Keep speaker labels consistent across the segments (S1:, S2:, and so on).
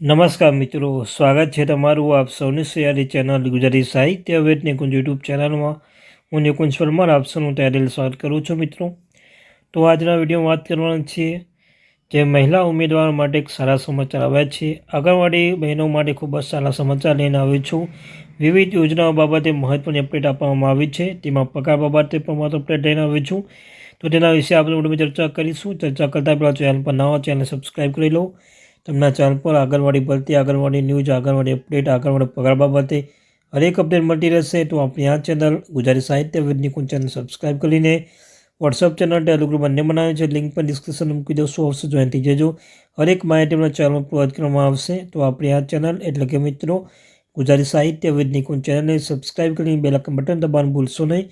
S1: નમસ્કાર મિત્રો, સ્વાગત છે તમારું આપ સૌની સયારી ચેનલ ગુજરાતી સાહિત્ય વેદ નિકુંજ યુટ્યુબ ચેનલમાં. હું નિકુંજ પરમાર, આપ સૌનું તૈયારી સ્વાગત કરું છું મિત્રો. તો આજના વિડીયોમાં વાત કરવાના છીએ જે મહિલા ઉમેદવાર માટે એક સારા સમાચાર આવ્યા છે. આંગણવાડી બહેનો માટે ખૂબ જ સારા સમાચાર લઈને આવ્યો છું. વિવિધ યોજનાઓ બાબતે મહત્ત્વની અપડેટ આપવામાં આવી છે. તેમાં પગાર બાબતે પણ મહત્વ અપડેટ લઈને આવ્યો છું. તો તેના વિશે આપણે ચર્ચા કરીશું. ચર્ચા કરતાં પહેલાં ચેનલ પર ના ચેનલ સબસ્ક્રાઈબ કરી લો. તમને ચેનલ પર આંગણવાડી ભરતી, આંગણવાડી ન્યૂઝ, આંગણવાડી અપડેટ, આંગણવાડી પગાર બાબતે હરેક અપડેટ મળતી રહેશે. તો આપણી આ ચેનલ ગુજરાતી સાહિત્ય વિદની ચેનલ સબસ્ક્રાઈબ કરીને વોટ્સઅપ ચેનલ ટેલિગ્રુપ બંને બનાવ્યું છે. લિંક પણ ડિસ્ક્રિપ્શન મૂકી દઉં શું આવશે જોઈન જજો. હરેક માહિતી ચેનલ પ્રોવાઈડ કરવામાં આવશે. તો આપણી આ ચેનલ એટલે કે મિત્રો ગુજરાતી સાહિત્ય વિદની ચેનલને સબસ્ક્રાઈબ કરીને બે લાખ બટન દબાવવાનું ભૂલશો નહીં.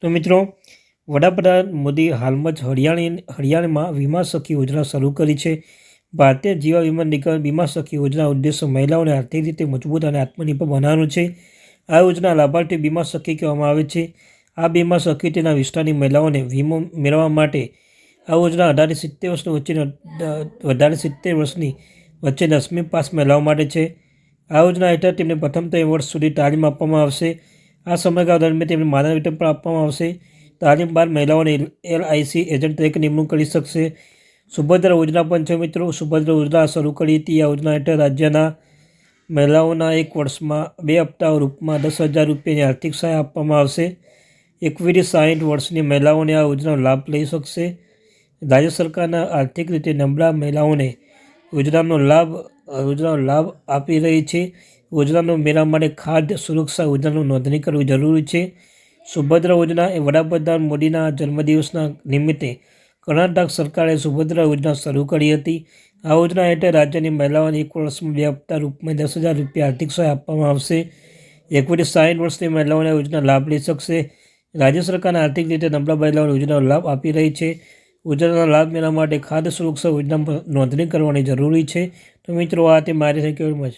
S1: તો મિત્રો, વડાપ્રધાન મોદી હાલમાં જ હરિયાણી, હરિયાણામાં વીમા સખી યોજના શરૂ કરી છે. ભારતીય જીવા વીમા નિગમ વીમા સખી યોજના ઉદ્દેશ્ય મહિલાઓને આર્થિક રીતે મજબૂત અને આત્મનિર્ભર બનાવવાનું છે. આ યોજના લાભાર્થી વીમા સખી કહેવામાં આવે છે. આ બીમા સખી તેના વિસ્તારની મહિલાઓને વીમો મેળવવા માટે આ યોજના અઢારથી સિત્તેર વર્ષની વચ્ચેની અઢારથી સિત્તેર વર્ષની વચ્ચે દસમી પાસ મેળવવા માટે છે. આ યોજના હેઠળ તેમને પ્રથમ ત્રણ વર્ષ સુધી તાલીમ આપવામાં આવશે. આ સમયગાળા દરમિયાન તેમને માનવ વેતન પણ આપવામાં આવશે. તાલીમ બાદ મહિલાઓને એલઆઈસી એજન્ટ તરીકે નિમણૂક કરી શકશે. સુભદ્રા યોજના પણ છે મિત્રો. સુભદ્રા યોજના શરૂ કરી હતી. આ યોજના હેઠળ રાજ્યના મહિલાઓના એક વર્ષમાં બે હપ્તા રૂપમાં દસ હજાર રૂપિયાની આર્થિક સહાય આપવામાં આવશે. એકવીસથી સાઠ વર્ષની મહિલાઓને આ યોજનાનો લાભ લઈ શકશે. રાજ્ય સરકારના આર્થિક રીતે નબળા મહિલાઓને યોજનાનો લાભ યોજનાનો લાભ આપી રહી છે. યોજનાનો મેળા માટે ખાદ્ય સુરક્ષા યોજનાનું નોંધણી કરવી જરૂરી છે. સુભદ્રા યોજના એ વડાપ્રધાન મોદીના જન્મદિવસના નિમિત્તે કર્ણાટક સરકારે સુભદ્રા યોજના શરૂ કરી હતી. આ યોજના હેઠળ રાજ્યની મહિલાઓને એક વર્ષમાં બે હપ્તા રૂપમાં દસ હજાર રૂપિયા આર્થિક સહાય આપવામાં આવશે. એકવીસ સાઠ વર્ષની મહિલાઓને યોજના લાભ લઈ શકશે. રાજ્ય સરકારના આર્થિક રીતે નબળા મહિલાઓને યોજનાનો લાભ આપી રહી છે. યોજનાનો લાભ મેળવવા માટે ખાદ્ય સુરક્ષા યોજના નોંધણી કરવાની જરૂરી છે. તો મિત્રો, આ તે મારી થેન્ક યુ વેરી મચ